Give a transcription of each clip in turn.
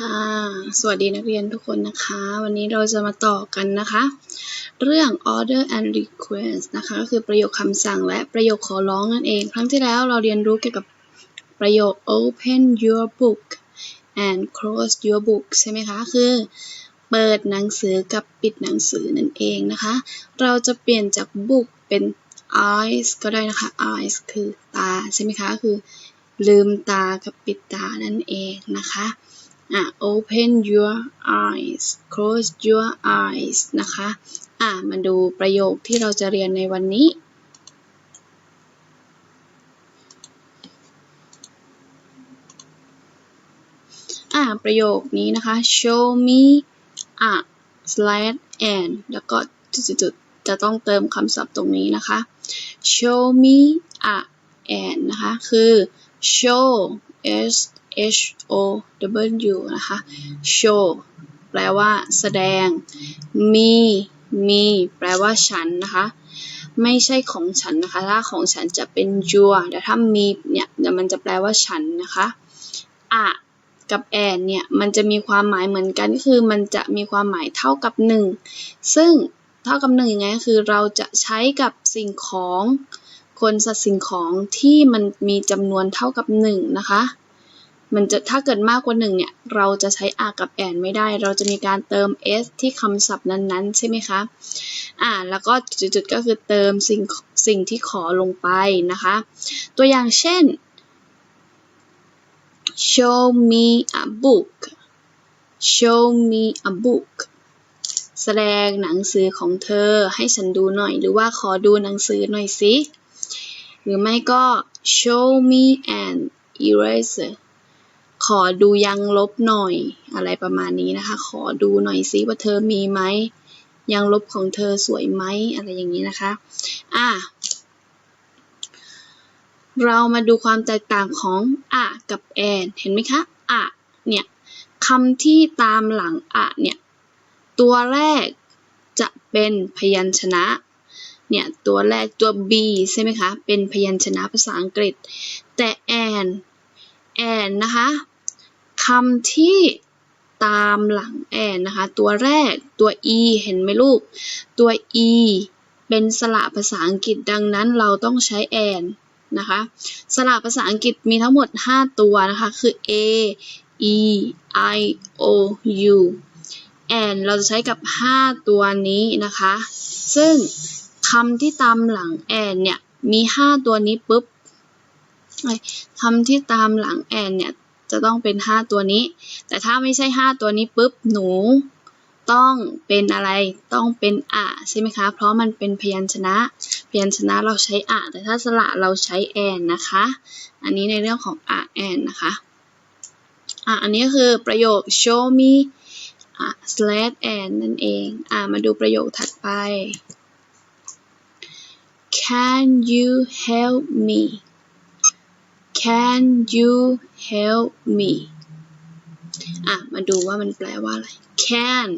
ค่ะ สวัสดีนักเรียนทุกคนนะคะ วันนี้เราจะมาต่อกันนะคะ เรื่อง order and request นะคะ ก็คือประโยคคำสั่งและประโยคขอร้องนั่นเอง ครั้งที่แล้วเราเรียนรู้เกี่ยวกับประโยค open your book and close your book ใช่ไหมคะ คือ เปิดหนังสือกับปิดหนังสือนั่นเองนะคะ เราจะเปลี่ยนจาก book เป็น eyes ก็ได้นะคะ eyes คือตา ใช่ไหมคะ คือลืมตากับปิดตานั่นเองนะคะ อะ open your eyes close your eyes นะคะ อะ มาดูประโยคที่เราจะเรียนในวันนี้ อะ ประโยคนี้นะคะ show me a slash and แล้วก็จุดๆจะต้องเติมคำศัพท์ตรงนี้นะคะ show me a and นะคะ คือ show s h o w นะคะ show แปลว่าแสดง me me แปลว่าฉันนะคะ ไม่ใช่ของฉันนะคะ ถ้าของฉันจะเป็น your แต่ถ้ามีเนี่ยเดี๋ยวมันจะแปลว่าฉันนะคะอะกับแอนเนี่ย มันจะมีความหมายเหมือนกันคือมันจะมีความหมายเท่ากับหนึ่งซึ่งเท่ากับหนึ่งยังไงก็คือเราจะใช้กับสิ่งของ คนสัตว์สิ่งของที่มันมีจำนวนเท่ากับหนึ่งนะคะ มันจะถ้าเกิดมากกว่าหนึ่งเนี่ย เราจะใช้อากับแอนไม่ได้ เราจะมีการเติม s ที่คำศัพท์นั้นๆ ใช่ไหมคะ อ่า แล้วก็จุดๆก็คือเติมสิ่งสิ่งที่ขอลงไปนะคะ ตัวอย่างเช่น show me a book show me a book แสดงหนังสือของเธอให้ฉันดูหน่อย หรือว่าขอดูหนังสือหน่อยสิ หรือไม่ก็ show me an eraser ขอดูยังลบหน่อย อะไรประมาณนี้นะคะ ขอดูหน่อยสิว่าเธอมีไหม ยังลบของเธอสวยไหม อะไรอย่างนี้นะคะ อะ เรามาดูความแตกต่างของอะกับแอน เห็นไหมคะ อะเนี่ยคำที่ตามหลังอะเนี่ย ตัวแรกจะเป็นพยัญชนะ เนี่ย ตัวแรกตัว B ใช่ไหมคะ เป็นพยัญชนะภาษาอังกฤษ แต่แอนแอนนะคะคำที่ตามหลังแอนนะคะ ตัวแรกตัว e เห็นไหมลูก ตัว e เป็นสระภาษาอังกฤษดังนั้นเราต้องใช้แอนนะคะ สระภาษาอังกฤษมีทั้งหมด 5 ตัวนะคะ คือ a e i o u แอนเราจะใช้กับ 5 ตัวนี้นะคะ ซึ่ง คำที่ตามหลังแอนเนี่ยมี5ตัวนี้ปุ๊บคำที่ตามหลังแอนเนี่ยจะต้องเป็น5ตัวนี้ แต่ถ้าไม่ใช่5ตัวนี้ปุ๊บหนูต้องเป็นอะไรต้องเป็นอะใช่ไหมคะ เพราะมันเป็นพยัญชนะ พยัญชนะเราใช้อะแต่ถ้าสระเราใช้แอนนะคะ อันนี้ในเรื่องของอะแอนนะคะอะอันนี้คือประโยค show me อะ slash and นั่นเอง อะมาดูประโยคถัดไป can you help me can you help me อะ มาดูว่ามันแปลว่าอะไร can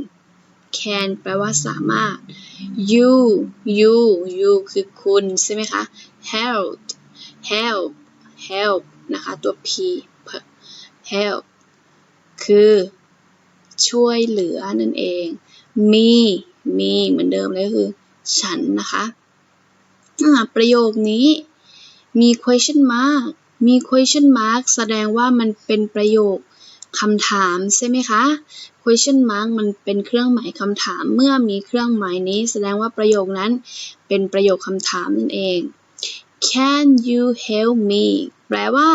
can แปลว่าสามารถ you you you คือคุณใช่ไหมคะ help help help นะคะ ตัว p help คือช่วยเหลือนั่นเอง me me เหมือนเดิมเลยคือ ฉันนะคะ ประโยคนี้ มี question mark มี question mark แสดงว่ามันเป็นประโยคคำถามใช่ไหมคะ question mark มันเป็นเครื่องหมายคำถาม เมื่อมีเครื่องหมายนี้ แสดงว่าประโยคนั้นเป็นประโยคคำถามนั่นเอง Can you help me แปลว่า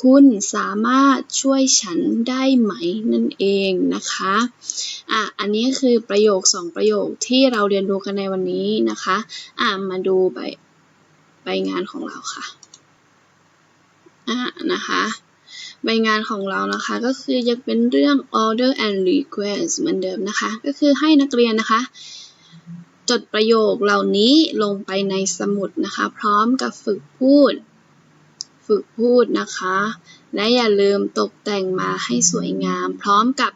คุณสามารถช่วยฉันได้ไหมนั่นเองนะคะอะอันนี้คือประโยคสองประโยคที่เราเรียนรู้กันในวันนี้นะคะอะมาดูใบใบงานของเราค่ะอะนะคะใบงานของเรานะคะก็คือยังเป็นเรื่อง order and request เหมือนเดิมนะคะ ก็คือให้นักเรียนนะคะ จดประโยคเหล่านี้ลงไปในสมุดนะคะ พร้อมกับฝึกพูด ฝึกพูดนะคะ และอย่าลืมตกแต่งมาให้สวยงาม พร้อมกับ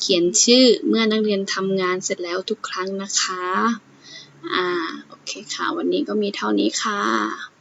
เขียนชื่อเมื่อนักเรียนทำงานเสร็จแล้วทุกครั้งนะคะ อ่า โอเคค่ะ วันนี้ก็มีเท่านี้ค่ะ